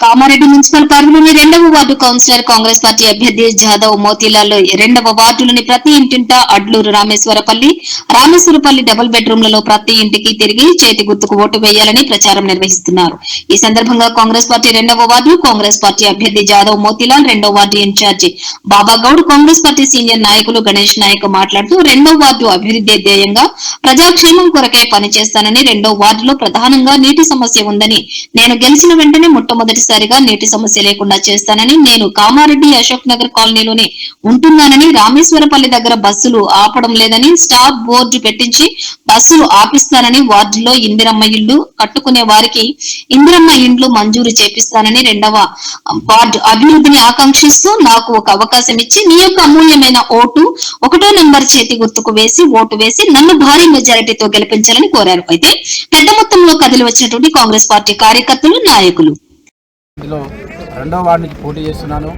Kamareddy municipal పరిధిలోని రెండవ ward councillor Congress party అభ్యర్థి జాదవ్ మోతీలాల్ రెండవ వార్డులోని ప్రతి ఇంటింట అడ్లూరు రామేశ్వరపల్లి రామేశ్వరపల్లి డబుల్ బెడ్రూమ్లలో ప్రతి ఇంటికి తిరిగి చేతి గుర్తుకు ఓటు వేయాలని ప్రచారం నిర్వహిస్తున్నారు. ఈ సందర్భంగా కాంగ్రెస్ పార్టీ రెండవ వార్డు కాంగ్రెస్ పార్టీ అభ్యర్థి జాదవ్ మోతీలాల్ రెండవ ward incharge Babagoud Congress party senior నాయకులు గణేష్ నాయక్ మాట్లాడుతూ రెండవ వార్డు అభివృద్ధి ధ్యేయంగా ప్రజాక్షేమం కొరకే పనిచేస్తానని రెండో వార్డులో ప్రధానంగా నీటి సమస్య ఉందని నేను గెలిచిన వెంటనే మొట్టమొదటి మొట్టమొదటిసారిగా నీటి సమస్య లేకుండా చేస్తానని నేను కామారెడ్డి అశోక్ నగర్ కాలనీలోనే ఉంటున్నానని రామేశ్వరపల్లి దగ్గర బస్సులు ఆపడం లేదని స్టాప్ బోర్డు పెట్టించి బస్సులు ఆపిస్తానని వార్డులో ఇందిరమ్మ ఇల్లు కట్టుకునే వారికి ఇందిరమ్మ ఇండ్లు మంజూరు చేపిస్తానని రెండవ వార్డు అభివృద్ధిని ఆకాంక్షిస్తూ నాకు ఒక అవకాశం ఇచ్చి నీ యొక్క అమూల్యమైన ఓటు ఒకటో నెంబర్ చేతి గుర్తుకు వేసి ఓటు వేసి నన్ను భారీ మెజారిటీతో గెలిపించాలని కోరారు. అయితే పెద్ద మొత్తంలో కదిలి వచ్చినటువంటి కాంగ్రెస్ పార్టీ కార్యకర్తలు నాయకులు. ఇందులో రెండో వార్డు నుంచి పోటీ చేస్తున్నాను.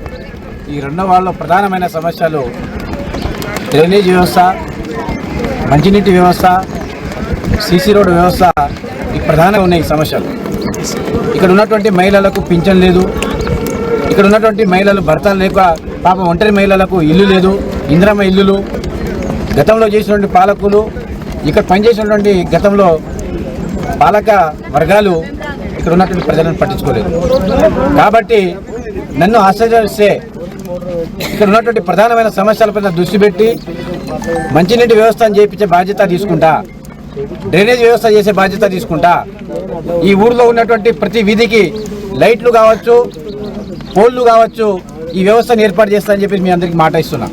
ఈ రెండో వార్డులో ప్రధానమైన సమస్యలు డ్రైనేజ్ వ్యవస్థ మంచినీటి వ్యవస్థ సీసీ రోడ్డు వ్యవస్థ ఈ ప్రధానంగా ఉన్నాయి సమస్యలు. ఇక్కడ ఉన్నటువంటి మహిళలకు పింఛన్ లేదు. ఇక్కడ ఉన్నటువంటి మహిళలు భర్తలు లేక పాప ఒంటరి మహిళలకు ఇల్లు లేదు. ఇందిరమ్మ ఇల్లులు గతంలో చేసినటువంటి పాలకులు ఇక్కడ పనిచేసినటువంటి గతంలో పాలక వర్గాలు ఇక్కడ ఉన్నటువంటి ప్రజలను పట్టించుకోలేదు. కాబట్టి నన్ను ఆశ్చర్యస్తే ఇక్కడ ఉన్నటువంటి ప్రధానమైన సమస్యలపైన దృష్టి పెట్టి మంచినీటి వ్యవస్థను చేయించే బాధ్యత తీసుకుంటా డ్రైనేజ్ వ్యవస్థ చేసే బాధ్యత తీసుకుంటా ఈ ఊరిలో ఉన్నటువంటి ప్రతి వీధికి లైట్లు కావచ్చు పోల్లు కావచ్చు ఈ వ్యవస్థను ఏర్పాటు చేస్తా అని చెప్పి మీ అందరికీ మాట ఇస్తున్నా.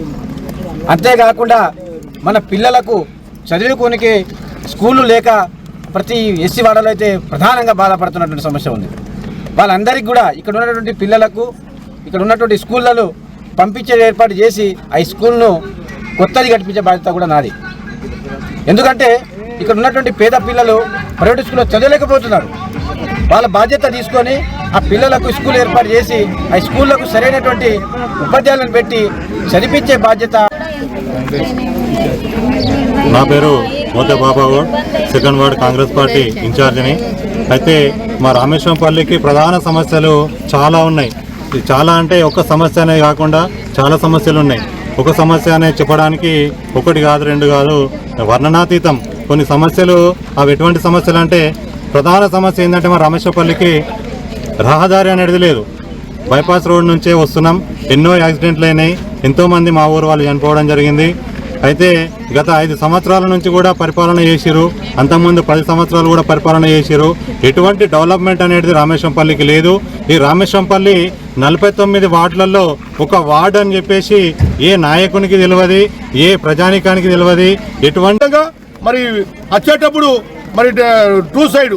అంతేకాకుండా మన పిల్లలకు చదువుకోనికి స్కూళ్ళు లేక ప్రతి ఎస్సీ వాడలో అయితే ప్రధానంగా బాధపడుతున్నటువంటి సమస్య ఉంది. వాళ్ళందరికీ కూడా ఇక్కడ ఉన్నటువంటి పిల్లలకు ఇక్కడ ఉన్నటువంటి స్కూళ్ళలో పంపించే ఏర్పాటు చేసి ఆ స్కూల్ను కొత్తది కట్టించే బాధ్యత కూడా నాది. ఎందుకంటే ఇక్కడ ఉన్నటువంటి పేద పిల్లలు ప్రైవేట్ స్కూల్లో చదవలేకపోతున్నారు. వాళ్ళ బాధ్యత తీసుకొని ఆ పిల్లలకు స్కూల్ ఏర్పాటు చేసి ఆ స్కూళ్ళకు సరైనటువంటి ఉపాధ్యాయులను పెట్టి చదివించే బాధ్యత. నా పేరు Mothe Babagoud second ward Congress party ఇన్ఛార్జిని. అయితే మా రామేశ్వరంపల్లికి ప్రధాన సమస్యలు చాలా ఉన్నాయి. చాలా అంటే ఒక సమస్య అనే కాకుండా చాలా సమస్యలు ఉన్నాయి. ఒక సమస్య అనేది చెప్పడానికి ఒకటి కాదు రెండు కాదు వర్ణనాతీతం. కొన్ని సమస్యలు అవి ఎటువంటి సమస్యలు అంటే ప్రధాన సమస్య ఏంటంటే మా రామేశ్వరపల్లికి రహదారి అనేది లేదు. బైపాస్ రోడ్ నుంచే వస్తున్నాం. ఎన్నో యాక్సిడెంట్లు అయినాయి. ఎంతోమంది మా ఊరు వాళ్ళు చనిపోవడం జరిగింది. అయితే గత ఐదు సంవత్సరాల నుంచి కూడా పరిపాలన చేసిరు అంతకుముందు పది సంవత్సరాలు కూడా పరిపాలన చేసిరు ఎటువంటి డెవలప్మెంట్ అనేది రామేశ్వరంపల్లికి లేదు. ఈ రామేశ్వరంపల్లి నలభై తొమ్మిది వార్డులలో ఒక వార్డు అని చెప్పేసి ఏ నాయకునికి తెలియదు ఏ ప్రజానికానికి తెలియదు. ఎటువంటి మరి వచ్చేటప్పుడు మరి టూ సైడ్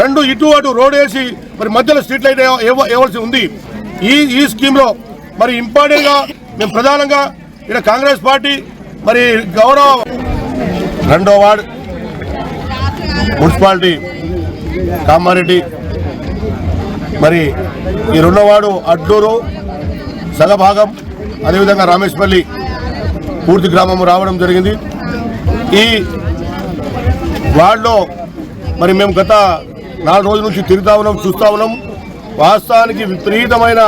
రెండు ఇటు అటు రోడ్ వేసి మరి మధ్యలో స్ట్రీట్ లైట్ ఇవ్వాల్సి ఉంది. ఈ ఈ స్కీమ్లో మరి ఇంపార్టెంట్గా మేము ప్రధానంగా ఇక్కడ కాంగ్రెస్ పార్టీ మరి గౌరవ రెండో వార్డ్ మున్సిపాలిటీ కామారెడ్డి. మరి ఈ రెండో వార్డు అడ్డూరు సగభాగం అదేవిధంగా రామేశ్వల్లి పూర్తి గ్రామం రావడం జరిగింది. ఈ వార్డులో మరి మేము గత నాలుగు రోజుల నుంచి తిరుగుతా ఉన్నాం చూస్తా ఉన్నాం. వాస్తవానికి విపరీతమైన